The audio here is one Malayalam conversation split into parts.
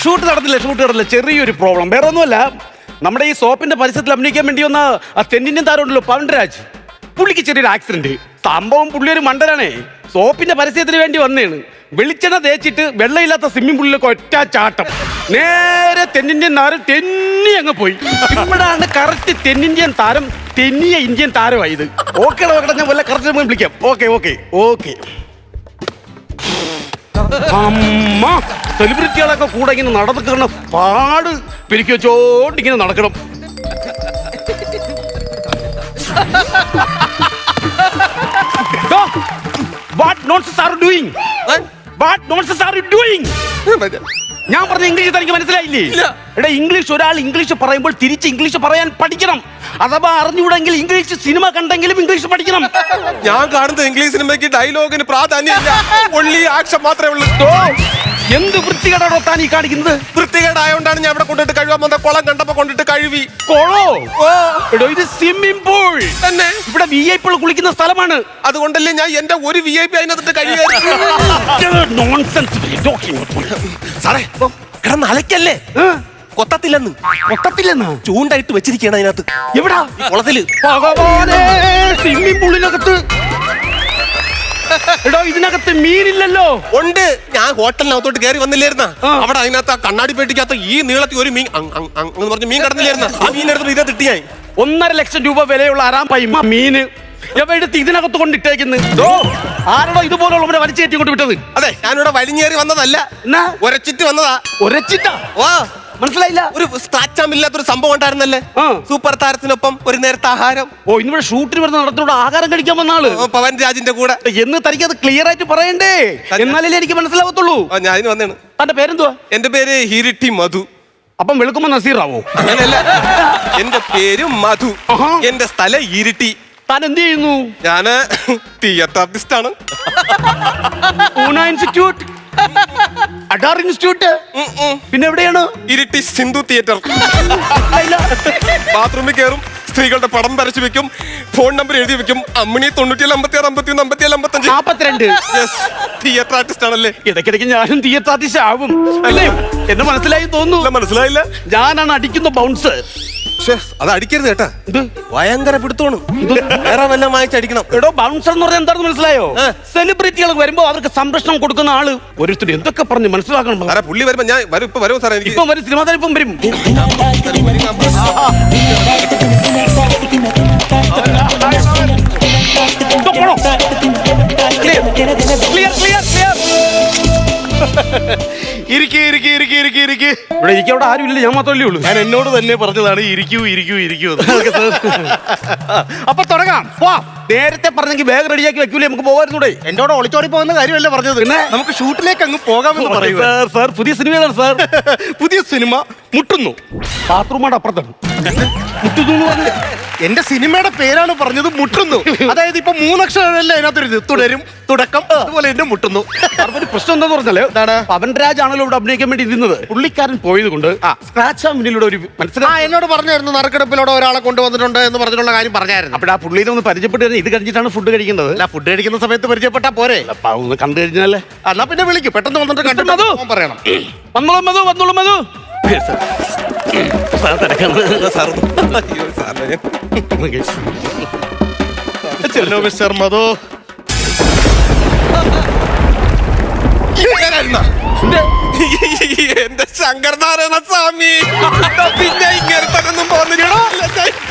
ഷൂട്ട് നടന്നില്ല ഷൂട്ട് നടന്നില്ല ചെറിയൊരു പ്രോബ്ലം വേറെ ഒന്നുമല്ല നമ്മുടെ ഈ സോപ്പിന്റെ പരിസരത്തിൽ അഭിനയിക്കാൻ വേണ്ടി വന്ന ആ തെന്നിന്ത്യൻ താരമുണ്ടല്ലോ പവൻരാജ്. പുള്ളിക്ക് ചെറിയൊരു ആക്സിഡന്റ് സംഭവം പുള്ളി ഒരു മണ്ടനാണേ. സോപ്പിന്റെ പരിസരത്തിന് വേണ്ടി വന്നേണ് വെളിച്ചെണ്ണ തേച്ചിട്ട് വെള്ളമില്ലാത്ത സ്വിമ്മിംഗ് പൂളിലേക്ക് ഒറ്റ ചാട്ടം. നേരെ തെന്നിന്ത്യൻ താരം തെന്നി അങ്ങ് പോയി. ഇവിടാണ് കറക്റ്റ് തെന്നിന്ത്യൻ താരം തെന്നിയ ഇന്ത്യൻ താരമായത്. ഓക്കെ ഓക്കെ ഞാൻ വല്ല കറക്റ്റ് വിളിക്കാം. ഓക്കെ ഓക്കെ ഓക്കെ അമ്മ സെലിബ്രിറ്റികളൊക്കെ കൂടെ ഇങ്ങനെ നടക്കുന്ന പാട് പിരിക്കി വെച്ചോണ്ട് ഇങ്ങനെ നടക്കണം what nonsense are doing what nonsense are doing ഞാൻ പറഞ്ഞ ഇംഗ്ലീഷ് തനിക്ക് മനസ്സിലായില്ലേ. എടാ ഇംഗ്ലീഷ് ഒരാൾ ഇംഗ്ലീഷ് പറയുമ്പോൾ തിരിച്ച് ഇംഗ്ലീഷ് പറയാൻ പഠിക്കണം. അഥവാ അറിഞ്ഞുകൂടെങ്കിൽ ഇംഗ്ലീഷ് സിനിമ കണ്ടെങ്കിലും ഇംഗ്ലീഷ് പഠിക്കണം. ഞാൻ കാണുന്ന ഇംഗ്ലീഷ് സിനിമയ്ക്ക് ഡയലോഗിന് പ്രാധാന്യമില്ല. ഒള്ളി ആക്ഷൻ മാത്രമേ ഉള്ളൂ. എന്ത് വൃത്തികേടാണോ താൻ ഈ കാണിക്കുന്നത്? വൃത്തികേടായോണ്ടാണ് ഞാൻ ഇവിടെ കൊണ്ടിട്ട് കഴുകാൻ വന്ന കുളം കണ്ടപ്പോ കൊണ്ടിട്ട് കഴുകി കൊളോ? എടോ ഇത് സ്വിമ്മിംഗ് പൂൾ. തന്നെ. ഇവിടെ വി ഐ പികൾ കുളിക്കുന്ന സ്ഥലമാണ്. അതുകൊണ്ടല്ലേ ഞാൻ എന്റെ ഒരു വി ഐ പി അതിനകത്ത് കഴുകി നോൺസെൻസ് സാറേ കിടന്ന് അലക്കല്ലേ? കൊത്തത്തില്ലെന്ന്. ഒട്ടത്തില്ലെന്നാ ചൂണ്ടായിട്ട് വെച്ചിരിക്കുകയാണ് അതിനകത്ത്. എവിടാ? ഈ കുളത്തിൽ. ഭഗവാനേ സ്വിമ്മിംഗ് പൂളിനകത്ത് എടോ ഇതിനകത്ത് മീനില്ലല്ലോ. ഉണ്ട്. ഞാൻ ഹോട്ടലിനകത്തോട്ട് കയറി വന്നില്ലായിരുന്ന. അവിടെ അതിനകത്ത് ആ കണ്ണാടി പേട്ടിക്കകത്ത് ഈ നീളത്തിൽ ഒരു മീൻ അങ് അങ് അങ് എന്ന് പറഞ്ഞ് മീൻ കടന്നില്ലായിരുന്ന ആ മീൻ എടുത്തിട്ട് ഇതിനകത്ത് ഇട്ടി ഞാൻ. ഒന്നര ലക്ഷം രൂപ വിലയുള്ള ആറാം പൈമ മീന് എവിടെ എടുത്ത് ഇതിനകത്ത് കൊണ്ടിട്ടേക്കുന്നത് ഓ ആരോടോ ഇതുപോലുള്ളവരെ വലിച്ചേറ്റി കൊണ്ട് വിട്ടത്? അതെ ഞാനിവിടെ വലിഞ്ഞേറി വന്നതല്ല. എന്നാ? ഒരച്ചിട്ട് വന്നതാ. ഒരച്ചിട്ടാ വാ. മനസ്സിലായില്ല? ഒരു സ്റ്റാച്ചാമില്ലാത്തൊരു സംഭവം ഉണ്ടായിരുന്നല്ലേ? ആ. സൂപ്പർ താരത്തിനൊപ്പം ഒരു നേരത്തെ ആഹാരം. ഓ ഇന്നിവിടെ ഷൂട്ടിന് വരുന്ന നടത്തോട് ആഹാരം കഴിക്കാൻ വന്ന ആൾ ഓ, പവൻ രാജിന്റെ കൂടെ. എന്ന് തനിക്ക് അത് ക്ലിയർ ആയിട്ട് പറയണ്ടേ? എന്നാലല്ലേ എനിക്ക് മനസ്സിലാവത്തുള്ളൂ. ആ, ഞാൻ വന്നേണ്. തന്റെ പേരെന്തുവാ? എന്റെ പേര് ഹിരിട്ടി മധു. അപ്പം വെളുക്കുമ്പോ നസീറാവോ? അങ്ങനെയല്ല. എന്റെ പേര് മധു. ആഹാ. എന്റെ സ്ഥലം ഇരിട്ടി താൻ എന്ത് ചെയ്യുന്നു? ഞാൻ തിയേറ്റർ ആർട്ടിസ്റ്റ് ആണ് ഊണ ഇൻസ്റ്റിറ്റ്യൂട്ട് അഡാർ ഇൻസ്റ്റിറ്റ്യൂട്ട്. പിന്നെ എവിടെയാണ്? ഇരിട്ടി സിന്ധു തിയേറ്റർ. ബാത്റൂമിൽ കയറും സ്ത്രീകളുടെ പടം വരച്ചു വെക്കും ഫോൺ നമ്പർ എഴുതി വെക്കും. അമ്മിണി തൊണ്ണൂറ്റിയേഴ് അമ്പത്തി ആറ് അമ്പത്തി ഒന്ന് അമ്പത്തി അമ്പത്തഞ്ച്. നാപ്പത്തിരണ്ട്. തിയേറ്റർ ആർട്ടിസ്റ്റ് ആണല്ലേ? ഇടയ്ക്കിടയ്ക്ക് ഞാനും തീയത്താത്തിശ ആവും. അല്ലേ? എന്നെ മനസ്സിലായി തോന്നുന്നു. മനസ്സിലായില്ല. ഞാനാണ് അടിക്കുന്ന ബൗൺസ് അത് അടിക്കരുത് കേട്ടാ. ഇത്? ഭയങ്കര പിടുത്തോണു വേറെ വല്ലതും വാങ്ങിച്ചടിക്കണം എടോ ബൗൺസർ എന്ന് പറഞ്ഞാൽ എന്താണെന്ന് മനസ്സിലായോ. സെലിബ്രിറ്റികൾ വരുമ്പോ അവർക്ക് സംരക്ഷണം കൊടുക്കുന്ന ആൾ ഓരോരുത്തർ എന്തൊക്കെ പറഞ്ഞ് മനസ്സിലാക്കണം? സാറേ പുള്ളി വരുമ്പോ ഞാൻ വരും ഇപ്പൊ വരും സാറേ എനിക്ക്. ഇപ്പം വരും സിനിമാ താരം വരും. ക്ലിയർ ക്ലിയർ ക്ലിയർ ഇരിക്കേ ഇരിക്കേ ഇരിക്കേ ഇരിക്കേ ഇരിക്കേ. ഇവിടെ എനിക്ക് അവിടെ ആരും ഇല്ല ഞാൻ മാത്രമല്ലേ ഉള്ളൂ. ഞാൻ എന്നോട് തന്നെ പറഞ്ഞതാണ് ഇരിക്കൂ ഇരിക്കൂ ഇരിക്കൂ. അപ്പൊ തുടങ്ങാം. വാ. നേരത്തെ പറഞ്ഞെങ്കിൽ ബാഗ് റെഡിയാക്കി വെക്കൂലേ നമുക്ക് പോകാറുണ്ടേ എന്നോട് ഒളിച്ചോടി പോകുന്ന കാര്യമല്ല പറഞ്ഞത്? നമുക്ക് ഷൂട്ടിലേക്ക് അങ്ങ് പോകാമെന്ന് പറയുന്നത് സാർ പുതിയ സിനിമയാണ് സാർ പുതിയ സിനിമ മുട്ടുന്നു. ബാത്റൂമാണ് അപ്പുറത്താണ് മുട്ടുന്നു എന്ന് എന്റെ സിനിമയുടെ പേരാണ് പറഞ്ഞത് മുട്ടുന്നു. അതായത് ഇപ്പൊ മൂന്നക്ഷരല്ലേ അതിനകത്തൊരു തുടരും തുടക്കം അതുപോലെ എന്നെ മുട്ടുന്നു. പ്രശ്നം എന്താന്ന് പറഞ്ഞാൽ എന്താണ്? പവൻ രാജ് ആണല്ലോ ഇവിടെ അഭിനയിക്കാൻ വേണ്ടി ഇരുന്നത്. പുള്ളിക്കാരൻ പോയത് കൊണ്ട് സ്ക്രാച്ച് ആ മുന്നിലൂടെ ഒരു മനസ്സിലായി എന്നോട് പറഞ്ഞായിരുന്നു നറുക്കെടുപ്പിലൂടെ ഒരാളെ കൊണ്ടുവന്നിട്ടുണ്ട് എന്ന് പറഞ്ഞിട്ടുള്ള കാര്യം പറഞ്ഞായിരുന്നു. അപ്പോൾ ആ പുള്ളിനെ ഒന്ന് പരിചയപ്പെട്ട് കഴിഞ്ഞാൽ ഇത് കഴിഞ്ഞിട്ടാണ് ഫുഡ് കഴിക്കുന്നത്. അല്ല ഫുഡ് കഴിക്കുന്ന സമയത്ത് പരിചയപ്പെട്ടാ പോരെ? അപ്പൊ ഒന്ന് കണ്ടു കഴിഞ്ഞാലേ. എന്നാ പിന്നെ വിളിക്കും. പെട്ടെന്ന് വന്നിട്ട് കണ്ടിട്ട് മധു. പോകാൻ പറയണം. വന്നോളൂ മധു വന്നോളൂ മധു. സാർ. തിരക്കാണ്. സാർ. അയ്യോ, സാറിനെ ഞാൻ- ചെല്ലോ മിസ്റ്റർ മധു? എന്റെ ശങ്കർനാരായണ സ്വാമി. പിന്നെ ഇങ്ങനത്തെ പോന്നില്ലടാ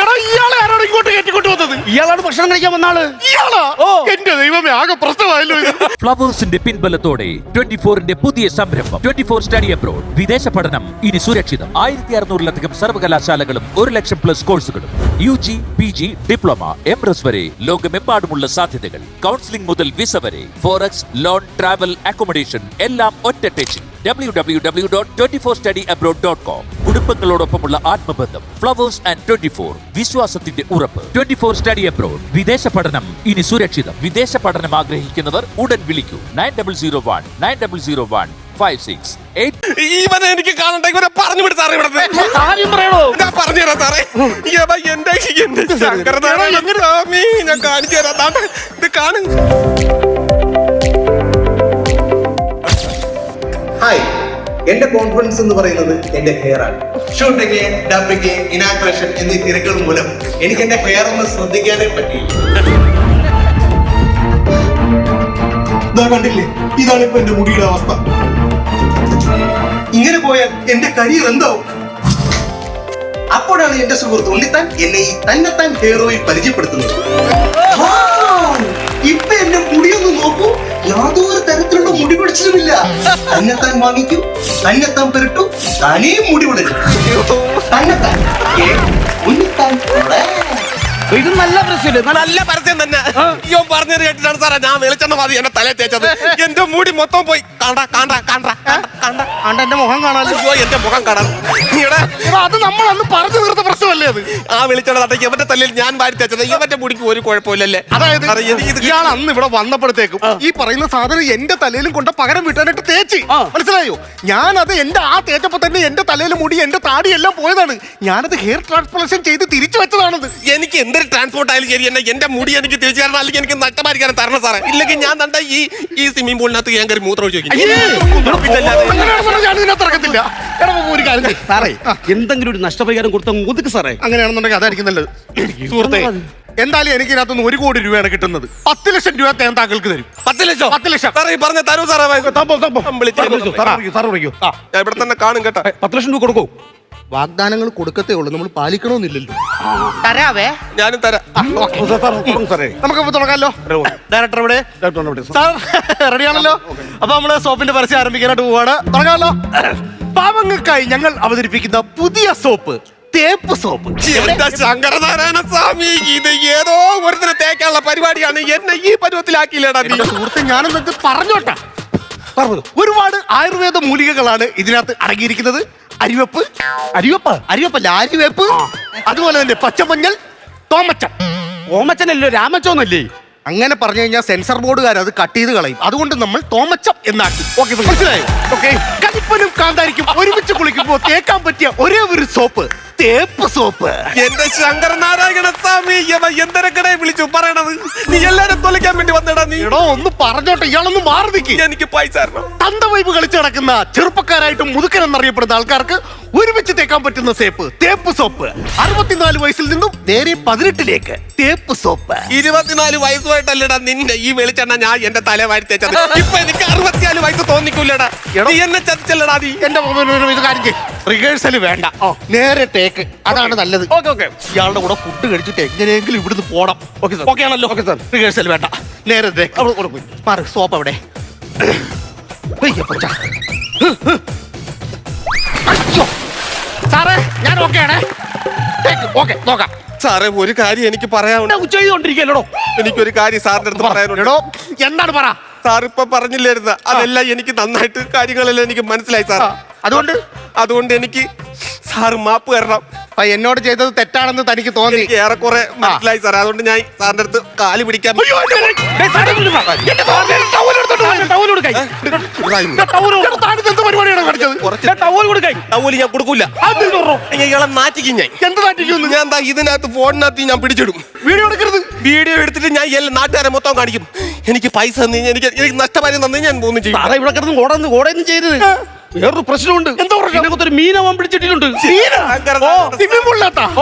എടാ ഇയാളെ ആരാണ് ഇങ്ങോട്ട് കയറ്റിക്കൊണ്ട് വന്നത്? ഇയാളാണ് ഭക്ഷണം കഴിക്കാൻ വന്നാൾ ഇയാളാ? ഓ. എന്റെ ദൈവമേ ആകെ പ്രശ്നമായല്ലോ ഫ്ലവേഴ്സിന്റെ പിൻബലത്തോടെ ട്വന്റി ഫോറിന്റെ പുതിയ സംരംഭം. Twenty four study abroad. വിദേശ പഠനം ഇനി സുരക്ഷിതം. ആയിരത്തി അറുന്നൂറിലധികം സർവകലാശാലകളും ഒരു ലക്ഷം പ്ലസ് കോഴ്സുകളും. U G P G diploma M S വരെ ലോകമെമ്പാടുമുള്ള സാധ്യതകൾ. കൗൺസിലിംഗ് മുതൽ വിസ വരെ. ഫോറക്സ് ലോൺ ട്രാവൽ അക്കോമഡേഷൻ എല്ലാം ഒറ്റ ടെച്ചിൽ. W W W dot twenty four study abroad dot com കുടുംബങ്ങളോടൊപ്പമുള്ള ആത്മബന്ധം ഫ്ലവേഴ്സ് ആൻഡ് ട്വന്റി ഫോർ വിശ്വാസത്തിന്റെ ഉറപ്പ്. ട്വന്റി ഫോർ സ്റ്റഡി അബ്രോഡ് വിദേശ പഠനം ഇനി സുരക്ഷിതം. വിദേശ പഠനം ആഗ്രഹിക്കുന്നവർ ഉടൻ വിളിക്കൂ. Nine double zero one nine double zero one five six ഇവനെ എനിക്ക് കാണണ്ട. ഇവനെ പറഞ്ഞു വിട് സാറേ ഇവിടെ കാര്യം പറയണോ? ഞാൻ പറഞ്ഞു തരാം സാറേ. ഇവ എന്റെ എന്റെ ശങ്കരനാരായണ സ്വാമി ഞാൻ കാണിച്ചു തരാം. ഇത് കാണു. ഹായ് എന്റെ കോൺഫിഡൻസ് എന്ന് പറയുന്നത് എന്റെ ഹെയർ ആണ്. ഷൂട്ടിങ് ഡബിങ് ഇനാഗ്രേഷൻ എന്നീ തിരക്കുകൾ മൂലം എനിക്ക് എന്റെ ഹെയർ ഒന്ന് ശ്രദ്ധിക്കാനേ ഇതാ കണ്ടില്ലേ? ഇതാണ് ഇപ്പൊ എന്റെ മുടിയുടെ അവസ്ഥ. ഇങ്ങനെ പോയാൽ എന്റെ കരിയർ എന്താവും? അപ്പോഴാണ് എന്റെ സുഹൃത്ത് ഉണ്ണിത്താൻ എന്നെ ഈ തന്നെത്താൻ ഹെയർ ഓയിൽ പരിചയപ്പെടുത്തുന്നത്. ഇപ്പൊ എന്റെ മുടിയൊന്ന് നോക്കൂ. യാതൊരു തരത്തിലുള്ള മുടി പിടിച്ചതുമില്ല തന്നെത്താൻ വാങ്ങിക്കും തന്നെത്താൻ പെരട്ടു തനിയും മുടി പിടിച്ചു തന്നെത്താൻ. നല്ല പ്രശ്നമില്ലേ? നല്ല പരസ്യം തന്നെ. അയ്യോ പറഞ്ഞത് കേട്ടിട്ടാണ് സാറേ. ഞാൻ വെളിച്ചെണ്ണ മതി എന്നെ തലേ തേച്ചത്. എന്റെ മൂടി മൊത്തം പോയി. കാണ്ട കാണ്ട കാണ്ട കാണ്ട ആണ്ട് എന്റെ മുഖം കാണാൻ അയ്യോ എന്റെ മുഖം കാണാൻ. അത് നമ്മൾ അന്ന് പറഞ്ഞു തീർത്ത പ്രശ്നമല്ലേ അത്? ആ വെളിച്ചെണ്ണ ഇവന്റെ തലയിൽ ഞാൻ വാരി തേച്ചത്. ഇവന്റെ മുടിക്ക് ഒരു കുഴപ്പമില്ലല്ലേ? അതായത് ഇയാൾ അന്ന് ഇവിടെ വന്നപ്പോഴത്തേക്കും ഈ പറയുന്ന സാധനം എന്റെ തലയിലും കൊണ്ട് പകരം വീട്ടാനായിട്ട് തേച്ച്. മനസ്സിലായോ? ഞാൻ ഞാനത് എന്റെ ആ തേച്ചപ്പോ തന്നെ എന്റെ തലയിൽ മുടി എന്റെ താടി എല്ലാം പോയതാണ്. ഞാനത് ഹെയർ ട്രാൻസ്പ്ലാന്റേഷൻ ചെയ്ത് തിരിച്ചു വെച്ചതാണത്. എനിക്ക് എന്തൊരു ട്രാൻസ്പോർട്ട് ആയാലും ശരി എന്നെ എന്റെ മുടി എനിക്ക് തിരിച്ചു തരണം അല്ലെങ്കിൽ എനിക്ക് നഷ്ടമായിരിക്കാൻ തരണം സാറേ. ഇല്ലെങ്കിൽ ഞാൻ തണ്ട ഈ ഈ സ്വിമ്മിംഗ് പൂളിനകത്ത് ഞാൻ കയറി മൂത്രം കാര്യം സാറേ എന്തെങ്കിലും ഒരു നഷ്ടപരിഹാരം കൊടുത്താൽ മുതുക്ക് സാറേ. അങ്ങനെയാണെന്നുണ്ടെങ്കിൽ അതായിരിക്കും നല്ലത്. സുഹൃത്തെ എന്തായാലും എനിക്ക് ഇതിനകത്തുനിന്ന് ഒരു കോടി രൂപയാണ് കിട്ടുന്നത്. പത്ത് ലക്ഷം രൂപ ഞാൻ താങ്കൾക്ക് തരും. പത്ത് ലക്ഷം? പത്ത് ലക്ഷം. സാറേ പറഞ്ഞു തരൂ സാറേ ഇവിടെ തന്നെ കാണും കേട്ടോ. പത്ത് ലക്ഷം രൂപ കൊടുക്കൂ. വാഗ്ദാനങ്ങൾ കൊടുക്കത്തേ ഉള്ളൂ. നമ്മൾ പാലിക്കണമെന്നില്ലല്ലോ. തരാവേ. ഞാനും തരാം. നമുക്ക് തുടങ്ങാമല്ലോ ഡയറക്ടർ ഇവിടെ ഡയറക്ടർ ഇവിടെ. സാർ റെഡിയാണല്ലോ അപ്പൊ നമ്മൾ സോപ്പിന്റെ പരസ്യം ആരംഭിക്കാനായിട്ട് പോവാണ്. തുടങ്ങാമല്ലോ പാവങ്ങൾക്കായി ഞങ്ങൾ അവതരിപ്പിക്കുന്ന പുതിയ സോപ്പ് തേപ്പ് സോപ്പ്. ശങ്കരനാരായണ സ്വാമി? ഇത് ഏതോ ഒരുത്തിന് തേക്കാനുള്ള പരിപാടിയാണ്. എന്നെ ഈ പരുവത്തിലാക്കിയില്ലേടാ സുഹൃത്ത് ഞാനൊന്നത് പറഞ്ഞോട്ടെ. പറഞ്ഞു. ഒരുപാട് ആയുർവേദ മൂലികകളാണ് ഇതിനകത്ത് അടങ്ങിയിരിക്കുന്നത്. അരിവെപ്പ്. അരിവെപ്പ്? അരിവെപ്പല്ല അരിവെപ്പ്. അതുപോലെ തന്നെ പച്ചമഞ്ഞൾ തോമച്ചൻ. ഓമച്ചനല്ലോ രാമച്ചോന്നല്ലേ? അങ്ങനെ പറഞ്ഞു കഴിഞ്ഞാൽ സെൻസർ ബോർഡുകാർ അത് കട്ട് ചെയ്ത് കളയും. അതുകൊണ്ട് നമ്മൾ തോമച്ചം എന്നാക്കി. ഓക്കെ മനസ്സിലായോ? ഓക്കെ കലിപ്പനും കാന്താരിക്കും ഒരുമിച്ച് കുളിക്കുമ്പോൾ തേക്കാൻ പറ്റിയ ഒരേ ഒരു സോപ്പ്. തേപ്പ് സോപ്പ്. എന്റെ ശങ്കരനാരായണ സ്വാമി ഇവ വിളിച്ചു പറയണത്? നീ എല്ലാരും തൊലിക്കാൻ വേണ്ടി വന്നടാ നീ. എടോ ഒന്ന് പറഞ്ഞോട്ടെ ഇയാളൊന്ന് മാറി നിൽക്കി എനിക്ക് പൈസ തന്ത വൈബ് കളിച്ചു നടക്കുന്ന ചെറുപ്പക്കാരായിട്ടും മുതുക്കൻ എന്നറിയപ്പെടുന്ന ആൾക്കാർക്ക് ഒരുമിച്ച് തേക്കാൻ പറ്റുന്ന സേപ്പ് തേപ്പ് സോപ്പ്. അറുപത്തിനാല് വയസ്സിൽ നിന്നും നേരെ പതിനെട്ടിലേക്ക്. തേപ്പ് സോപ്പ്. ഇരുപത്തിനാല് വയസ്സുമായിട്ടല്ലടാ നിന്റെ ഈ വെളിച്ചെണ്ണ ഞാൻ എന്റെ തല വാരി തേച്ചത്. ഇപ്പൊ എനിക്ക് അറുപത്തിനാല് വയസ്സ് തോന്നിക്കൂലടാ നീ എന്നെ ചതിച്ചല്ലടാ നീ. എന്റെ ഇത് റിഹേഴ്സൽ വേണ്ട. നേരെ ടേക്ക് അതാണ് നല്ലത്. ഓക്കെ ഓക്കെ ഇയാളുടെ കൂടെ ഫുഡ് കഴിച്ചിട്ട് എങ്ങനെയെങ്കിലും ഇവിടുന്ന് പോണം. ഓക്കെ സാർ ഓക്കെ ആണല്ലോ. ഓക്കെ സാർ റിഹേഴ്സൽ വേണ്ട. നേരെ ടേക്ക് അവിടെ കൂടെ പോയി. മാറി സോപ്പ് അവിടെ. സാറേ ഞാൻ ഓക്കെ ആണേ. ഓക്കെ നോക്കാം. സാറേ ഒരു കാര്യം എനിക്ക് പറയാനുണ്ട്. എനിക്കൊരു കാര്യം സാറിന്റെ അടുത്ത് പറയാനുണ്ടോ. എന്താണ് പറ? സാർ ഇപ്പൊ പറഞ്ഞില്ലായിരുന്ന അതെല്ലാം എനിക്ക് നന്നായിട്ട് കാര്യങ്ങളെല്ലാം എനിക്ക് മനസ്സിലായി സാർ അതുകൊണ്ട്? അതുകൊണ്ട് എനിക്ക് സാറ് മാപ്പ് തരണം. അപ്പൊ എന്നോട് ചെയ്തത് തെറ്റാണെന്ന് തനിക്ക് തോന്നി. എനിക്ക് ഏറെക്കുറെ മനസ്സിലായി സാർ അതുകൊണ്ട് ഞാൻ സാറിന്റെ അടുത്ത് കാൽ പിടിക്കാൻ ടവൽ ഞാൻ കൊടുക്കൂല. ഇനി ഇയാളെ നാറ്റിക്കും ഞാൻ. എന്ത് നാട്ടിക്കുന്നു ഞാൻ എന്താ ഇതിനകത്ത് ഫോണിനകത്ത് ഞാൻ പിടിച്ചിടും. വീഡിയോ എടുക്കരുത്. വീഡിയോ എടുത്തിട്ട് ഞാൻ എല്ലാ നാട്ടുകാരെ മൊത്തം കാണിക്കും. എനിക്ക് പൈസ തന്നു എനിക്ക് എനിക്ക് നഷ്ടപരിഹാരം തന്നു ഞാൻ ഒന്നും ചെയ്യും. ഇവിടെ കിടന്ന് ഓടന്ന് ഓടയൊന്നും ചെയ്തത് വേറൊരു പ്രശ്നമുണ്ട്. എന്തോ പ്രശ്നം? ഇതിനകത്തൊരു മീന? അവൻ പിടിച്ചിട്ടിട്ടുണ്ട്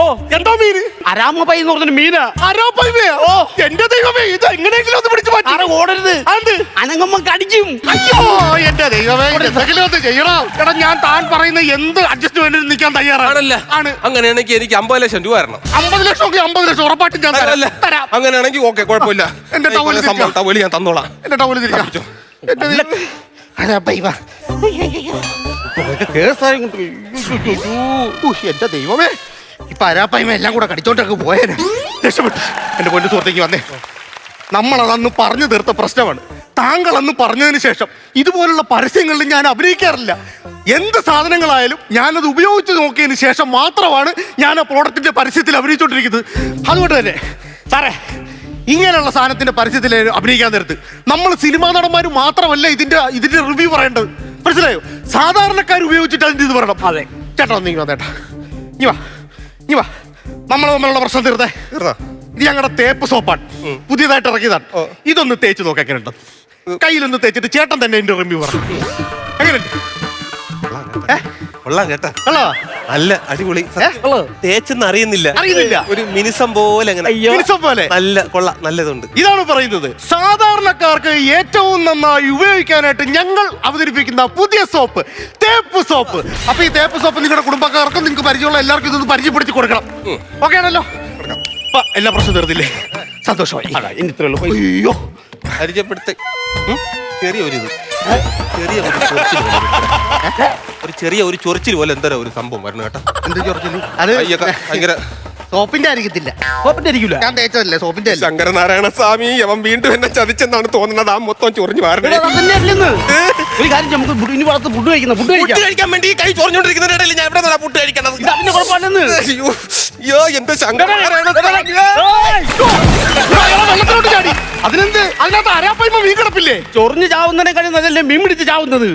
ഓ. എന്തോ മീന്? അരാമപൈ എന്ന് പറഞ്ഞൊരു മീന. ആരോ പൈമയോ ഓ. എന്റെ ദൈവമേ ഇത് എങ്ങനെയെങ്കിലും ഒന്ന് പിടിച്ചു മാറ്റി. സാറേ ഓടരുത്. അത് അനങ്ങമ്മ കടിക്കും. അയ്യോ എന്റെ ദൈവമേ എന്തെങ്കിലും ഒന്ന് ചെയ്യണം. എടാ ഞാൻ താൻ പറയുന്ന എന്ത് അഡ്ജസ്റ്റ്മെന്റിൽ നിൽക്കാൻ തയ്യാറാണ്. ആണല്ലേ? ആണ്. അങ്ങനെയാണെങ്കിൽ എനിക്ക് അമ്പത് ലക്ഷം രൂപ വരണം അമ്പത് ലക്ഷം ഒക്കെ അമ്പത് ലക്ഷം ഉറപ്പായിട്ടും ഞാൻ തരാം. അങ്ങനെയാണെങ്കിൽ ഓക്കെ കുഴപ്പമില്ല. എന്റെ ടവൽ ഞാൻ തന്നോളാം. എന്റെ ടവൽ തിരിച്ചു എന്റെ എന്റെ ദൈവമേ. ഇപ്പൊ അരാപ്പായ്മ എല്ലാം കൂടെ കടിച്ചോണ്ടൊക്കെ പോയേനെ. രക്ഷപ്പെട്ടു. എന്റെ പൊന്നു സുഹൃത്തേക്ക് വന്നേ. നമ്മളതന്ന് പറഞ്ഞു തീർത്ത പ്രശ്നമാണ്. താങ്കൾ അന്ന് പറഞ്ഞതിന് ശേഷം ഇതുപോലുള്ള പരസ്യങ്ങളിൽ ഞാൻ അഭിനയിക്കാറില്ല. എന്ത് സാധനങ്ങളായാലും ഞാനത് ഉപയോഗിച്ച് നോക്കിയതിന് ശേഷം മാത്രമാണ് ഞാൻ ആ പ്രോഡക്റ്റിന്റെ പരസ്യത്തിൽ അഭിനയിച്ചുകൊണ്ടിരിക്കുന്നത് അതുകൊണ്ട് തന്നെ സാറേ ഇങ്ങനെയുള്ള സാധനത്തിന്റെ പരസ്യത്തിൽ അഭിനയിക്കാൻ നേരത്ത്. നമ്മൾ സിനിമാ നടന്മാർ മാത്രമല്ല ഇതിന്റെ ഇതിന്റെ റിവ്യൂ പറയേണ്ടത്. മനസ്സിലായോ? സാധാരണക്കാർ ഉപയോഗിച്ചിട്ട് അതിന്റെ ഇത് പറയണം. അതെ. ചേട്ടാ നീ ഇങ്ങ് വന്നേട്ടാ. ഇനി വാ. ഇനി വാ. നമ്മൾ തമ്മിലുള്ള പ്രശ്നം തീർത്തേ? ഇത് ഞങ്ങളുടെ തേപ്പ് സോപ്പാണ്. പുതിയതായിട്ട് ഇറക്കിയതാണ്. ഇതൊന്ന് തേച്ച് നോക്കാൻ കയ്യിലൊന്ന് തേച്ചിട്ട് ചേട്ടൻ തന്നെ എന്റെ റിവ്യൂ പറഞ്ഞു എങ്ങനെയുണ്ട്? കൊള്ളാം കേട്ടാ അല്ലോ അടിപൊളി. തേച്ചെന്ന് അറിയുന്നില്ല. അറിയുന്നില്ല. ഒരു മിനിസം പോലെ അങ്ങനെ. മിനിസം പോലെ? നല്ല കൊള്ള നല്ലതുണ്ട്. ഇതാണ് പറയുന്നത്. സാധാരണക്കാർക്ക് ഏറ്റവും നന്നായി ഉപയോഗിക്കാനായിട്ട് ഞങ്ങൾ അവതരിപ്പിക്കുന്ന പുതിയ സോപ്പ് തേപ്പ് സോപ്പ്. അപ്പൊ ഈ തേപ്പ് സോപ്പ് നിങ്ങളുടെ കുടുംബക്കാർക്കും നിങ്ങൾക്ക് പരിചയമുള്ള എല്ലാവർക്കും ഇതൊന്ന് പരിചയപ്പെടുത്തി കൊടുക്കണം. ഓക്കെ ആണല്ലോ? എല്ലാ പ്രശ്നം തീർന്നില്ലേ? സന്തോഷമായി. അയ്യോ. പരിചയപ്പെടുത്തി. ചെറിയ ഒരു ഇത്? ചെറിയ ഒരു ചൊറിച്ചിൽ പോലെ. ഒരു ചെറിയ ഒരു ചൊറിച്ചിൽ പോലെ എന്തോ ഒരു സംഭവം വരണം കേട്ടോ. എന്ത് ചൊറിച്ചിൽ? അത് കയ്യൊക്കെ ഭയങ്കര സോപ്പിന്റെ ആയിരിക്കത്തില്ല. സോപ്പിന്റെ ആയിരിക്കില്ല ഞാൻ തേച്ചതല്ലേ സോപ്പിന്റെ അല്ലേ? ശങ്കരനാരായണ സ്വാമി അവൻ വീണ്ടും എന്നെ ചതിച്ചെന്നാണ് തോന്നുന്നത്. ആ മൊത്തം ചൊറിഞ്ഞു മാറണേ ഒരു കാര്യം ചെയ്യ്, നമുക്ക് ഫുഡ് ഇനി വളർത്ത് ഫുഡ് കഴിക്കുന്ന ഫുഡ് പുട്ട് കഴിക്കാം കഴിക്കാൻ വേണ്ടി ഈ കൈ ഇടയിൽ ഞാൻ എവിടെ നിന്നാ പുട്ട് കഴിക്കണത്? ഇത് അതിന്റെ കുഴപ്പമല്ലെന്ന്. അയ്യോ അയ്യോ എന്ത് ശങ്കരനാരായണ സ്വാമി വെള്ളത്തിലോട്ട് ചാടി. അതിനെന്ത് അതിനകത്ത് അരാപ്പായ്മ മീൻ കിടപ്പില്ലേ? ചൊറിഞ്ഞ് ചാവുന്നതിനെ കഴിഞ്ഞ നല്ലല്ലേ മീൻ പിടിച്ച് ചാവുന്നത്?